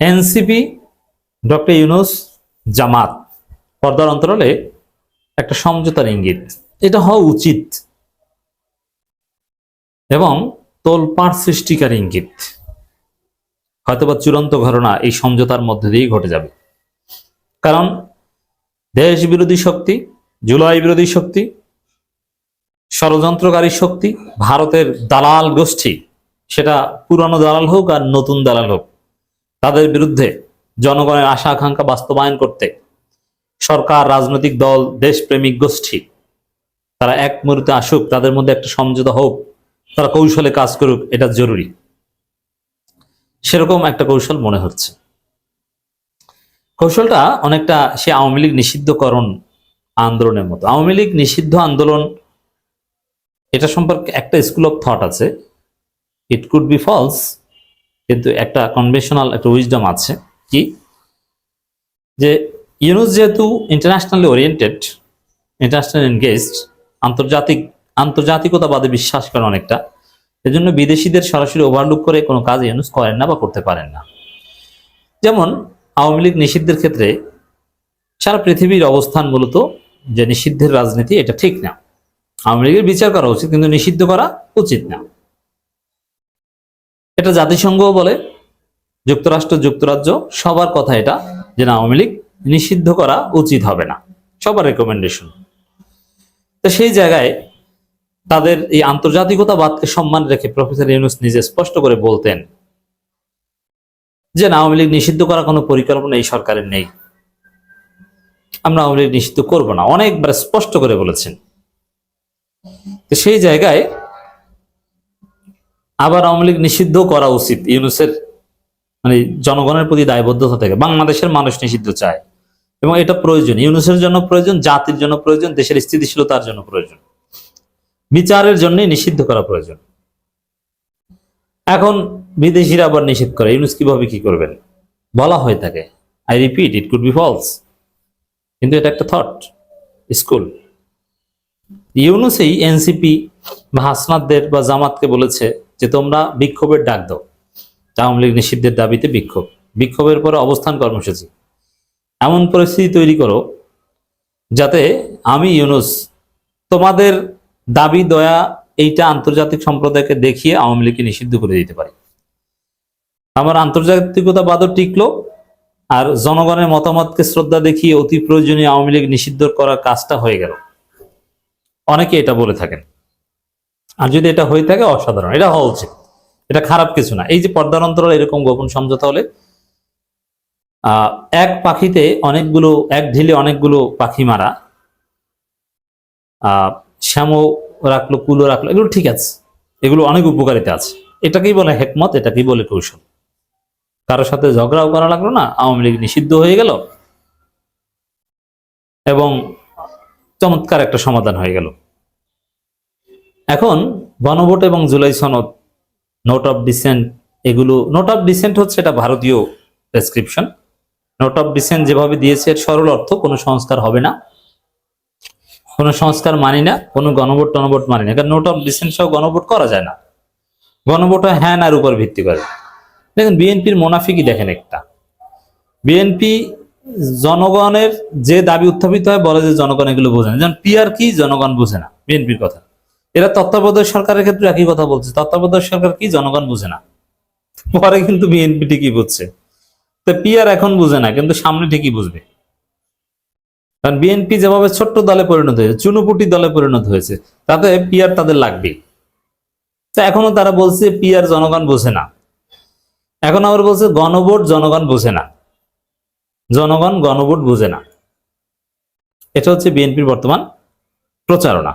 NCP, doctor Yunus, জামাত। পর্দার অন্তরালে একটা সমঝোতার ইঙ্গিত। এটা হওয়া উচিত। এবং তোলপাড় সৃষ্টিকার ইঙ্গিত। হয়তোবা চূড়ান্ত ঘটনা এই সমঝোতার মধ্যে দিয়েই ঘটে যাবে। কারণ দেশ বিরোধী শক্তি, জুলাই বিরোধী শক্তি, ষড়যন্ত্রকারী শক্তি, ভারতের দালাল গোষ্ঠী, সেটা পুরানো দালাল হোক আর নতুন দালাল হোক তাদের বিরুদ্ধে জনগণের আশা, আকাঙ্ক্ষা বাস্তবায়ন করতে সরকার, রাজনৈতিক দল, দেশপ্রেমিক গোষ্ঠী, তারা এক মুহূর্তে আসুক, তাদের মধ্যে একটা সমঝোতা হোক, তারা কৌশলে কাজ করুক, এটা জরুরি। সেরকম একটা কৌশল মনে হচ্ছে। কৌশলটা অনেকটা সে আওয়ামী লীগ নিষিদ্ধকরণ আন্দোলনের মতো। আওয়ামী লীগ নিষিদ্ধ আন্দোলন, এটা সম্পর্কে একটা স্কুল অফ থট আছে। ইট কুড বি ফলস কিন্তু একটা কনভেনশনাল একটা উইজডম আছে কি? যে ইউনুস যেহেতু ইন্টারন্যাশনালি ওরিয়েন্টেড ইন্টারন্যাশনাল এনগেজড আন্তর্জাতিক, আন্তর্জাতিকতাবাদে বিশ্বাস করে অনেকটা, এজন্য বিদেশিদের সরাসরি ওভারলুক করে কোনো কাজ ইউনুস করেন না বা করতে পারেন না। যেমন আওয়ামী লীগ নিষিদ্ধের ক্ষেত্রে সারা পৃথিবীর অবস্থান মূলত যে নিষিদ্ধের রাজনীতি, এটা ঠিক না। আওয়ামী লীগের বিচার করা উচিত, কিন্তু নিষিদ্ধ করা উচিত না। এটা জাতিসংঘও বলে, যুক্তরাষ্ট্র, যুক্তরাজ্য, সবার কথা এটা, যে না, আওয়ামী লীগ নিষিদ্ধ করা উচিত হবে না। সবার রেকমেন্ডেশন তো সেই জায়গায় তাদের এই আন্তর্জাতিকতাবাদকে সম্মান রেখে প্রফেসর ইউনুস নিজে স্পষ্ট করে বলতেন যে না, আওয়ামী লীগ নিষিদ্ধ করার কোনো পরিকল্পনা এই সরকারের নেই। আমরা আওয়ামী লীগ নিষিদ্ধ করব না। অনেকবার স্পষ্ট করে বলেছেন। তো সেই জায়গায় আবার আওয়ামী লীগ নিষিদ্ধ করা উচিত, ইউনুসের মানে জনগণের প্রতি দায়বদ্ধতা থেকে। বাংলাদেশের মানুষ নিষিদ্ধ চায়। এবং এটা প্রয়োজন, ইউনুসের জন্য প্রয়োজন, জাতির জন্য প্রয়োজন, দেশের স্থিতিশীলতার জন্য প্রয়োজন। বিচারের জন্য নিষিদ্ধ করা প্রয়োজন। এখন বিদেশিরা আবার নিষিদ্ধ করে, ইউনুস কীভাবে কি করবেন? বলা হয়ে থাকে I repeat it could be false কিন্তু এটা একটা থট স্কুল ইউনুসেই এনসিপি বা হাসনাতদের বা জামাতকে বলেছে যে তোমরা বিক্ষোভের ডাক দাও। আওয়ামী লীগ নিষিদ্ধের দাবিতে বিক্ষোভ। বিক্ষোভের পরে অবস্থান কর্মসূচি। এমন পরিস্থিতি তৈরি করো যাতে আমি, ইউনুস, তোমাদের দাবি, দয়া, এইটা আন্তর্জাতিক সম্প্রদায়কে দেখিয়ে আওয়ামী লীগকে নিষিদ্ধ করে দিতে পারি। আমার আন্তর্জাতিকতাবাদও টিকলো আর জনগণের মতামতকে শ্রদ্ধা দেখিয়ে অতি প্রয়োজনীয় আওয়ামী লীগ নিষিদ্ধ করার কাজটা হয়ে গেল। অনেকে এটা বলে থাকেন। আর যদি এটা হয়ে থাকে অসাধারণ, এটা হওয়া উচিত। এটা খারাপ কিছু না। এই যে পর্দার অন্তরাল এরকম গোপন সমঝোতা হলে এক পাখিতে অনেকগুলো, এক ঢিলে অনেকগুলো পাখি মারা আহ শ্যামও রাখল কুলো রাখল, এগুলো ঠিক আছে। এগুলো অনেক উপকারিতা আছে। এটাকেই বলে হেকমত, এটাকেই বলে কৌশল। কারোর সাথে ঝগড়াও করা লাগল না, আওয়ামী লীগ নিষিদ্ধ হয়ে গেল, এবং চমৎকার একটা সমাধান হয়ে গেল। এখন গণভোট এবং জুলাই সনদ, নোট অফ ডিসেন্ট, এগুলো, নোট অফ ডিসেন্ট হচ্ছে এটা ভারতীয় প্রেসক্রিপশন। নোট অফ ডিসেন্ট যেভাবে দিয়েছে এর সরল অর্থ কোনো সংস্কার হবে না। কোনো সংস্কার মানি না, কোনো গণভোট টনভোট মানি না। কারণ নোট অফ ডিসেন্ট সহ গণভোট করা যায় না। গণভোট হয় হ্যাঁ নার উপর ভিত্তি করে। দেখেন, বিএনপির মোনাফিকই দেখেন একটা। বিএনপি জনগণের যে দাবি উত্থাপিত হয় বলে যে জনগণ এগুলো বোঝে না। যেমন পিআর কি, জনগণ বোঝে না। বিএনপির কথা এরা তত্ত্বাবধায়ক সরকারের ক্ষেত্রে একই কথা বলছে। তত্ত্বাবধায়ক সরকার কি? জনগণ বুঝে না। পরে কিন্তু বিএনপি ঠিকই বুঝছে। তো পিআর এখন বুঝে না, কিন্তু সামনে ঠিকই বুঝবে। কারণ বিএনপি যেভাবে ছোট্ট দলে পরিণত হয়েছে, চুনুপুটি দলে পরিণত হয়েছে, তাতে পিআর তাদের লাগবে তো এখনও তারা বলছে পিআর জনগণ বোঝে না। এখন আবার বলছে গণভোট জনগণ বোঝে না। জনগণ গণভোট বোঝে না। এটা হচ্ছে বিএনপির বর্তমান প্রচারণা।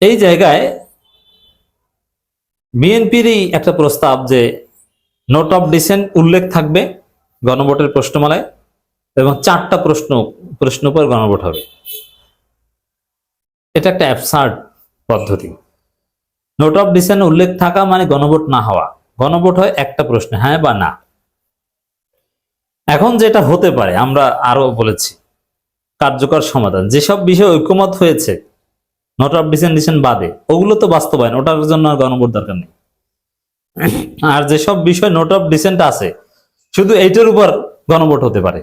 এই জায়গায় বিএনপিরই একটা প্রস্তাব যে নোট অফ ডিসেন্ট উল্লেখ থাকবে গণভোটের প্রশ্নমালায় এবং চারটা প্রশ্ন প্রশ্ন পর গণভোট হবে। এটা একটা অ্যাবসার্ড পদ্ধতি। নোট অফ ডিসেন্ট উল্লেখ থাকা মানে গণভোট না হওয়া। গণভোট হয় একটা প্রশ্ন হ্যাঁ বা না। এখন যেটা হতে পারে, আমরা আরও বলেছি, কার্যকর সমাধান। যেসব বিষয়ে ঐক্যমত হয়েছে নোট অফ ডিসেন্ট বাদে। ওগুলো তো বাস্তবায়ন, ওটার জন্য আর গণভোট দরকার নেই। আর যেসব বিষয় নোট অফ ডিসেন্ট আছে, শুধু এইটার উপর গণভোট হতে পারে।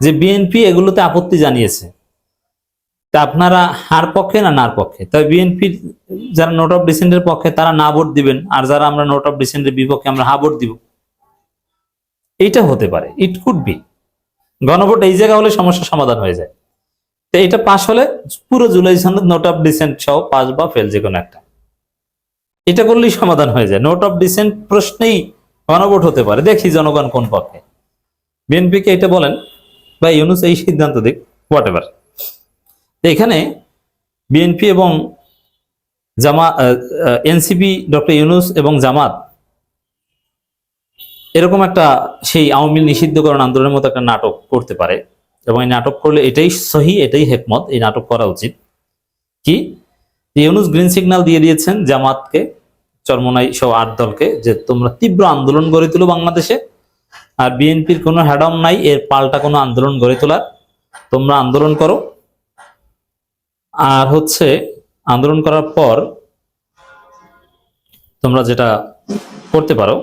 যে বিএনপি এগুলোতে আপত্তি জানিয়েছে। তা আপনারা হার পক্ষে না নার পক্ষে? তবে বিএনপির যারা নোট অফ ডিসেন্টের পক্ষে, তারা না ভোট দিবেন, আর যারা আমরা নোট অফ ডিসেন্টের বিপক্ষে, আমরা হা ভোট দিব। এইটা হতে পারে। ইট কুড বি গণভোট এই জায়গা হলে সমস্যা সমাধান হয়ে যায়। তো এটা পাশ হলে পুরো জুলাই সনদ নোট অফ ডিসেন্ট সহ পাস বা ফেল যে কোনো একটা। এটা করলেই সমাধান হয়ে যায়। নোট অফ ডিসেন্ট প্রশ্নেই গণভোট হতে পারে। দেখি জনগণ কোন পক্ষে। বিএনপিকে এটা বলেন বা ইউনুস, এই সিদ্ধান্ত দিক হোয়াট এভার এখানে বিএনপি এবং জামা এনসিপি ডক্টর ইউনুস এবং জামাত এরকম একটা সেই আওয়ামী নিষিদ্ধকরণ আন্দোলনের মতো একটা নাটক করতে পারে। এবং এই নাটক করলে এটাই সহি, এটাই হেকমত, এই নাটক করা উচিত। কি? ইউনুস গ্রিন সিগন্যাল দিয়ে দিয়েছেন জামাতকে, চরমনাই সহ আট দলকে, যে তোমরা তীব্র আন্দোলন গড়ে তুলো বাংলাদেশে। আর বিএনপির কোনো হ্যাডম নাই, এর পাল্টা কোনো আন্দোলন গড়ে তোলার। তোমরা আন্দোলন করো। আর হচ্ছে, আন্দোলন করার পর তোমরা যেটা করতে পারো